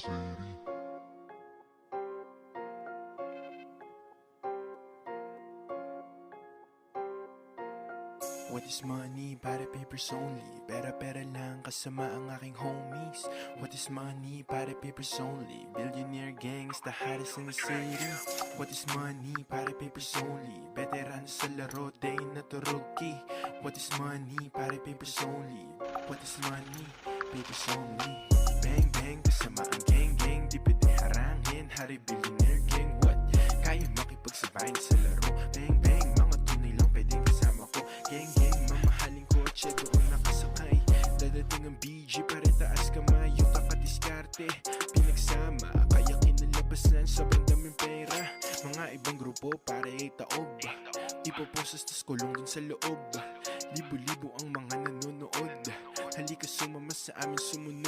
City. What is money? Para papers only Pera-pera lang kasama ang aking homies What is money? Para papers only Billionaire gang is the hottest in the city What is money? Para papers only Veteran sa laro, day na turugi What is money? Para papers only What is money? Papers only Bang bang kasama billionaire gang What? Kaya makipagsabayin sa laro. Bang bang Mga tunay lang pwedeng kasama ko. Gang gang Mamahaling kotse doon nakasakay. Dadating ang BG pare taas kamay Yung takadiskarte Pinagsama Kaya kinalabasan Sobrang daming pera. Mga ibang grupo pare taob. Ipoposas tas kulong dun sa loob. Libo-libo ang mga nanonood. Halika sumama sa amin sumunod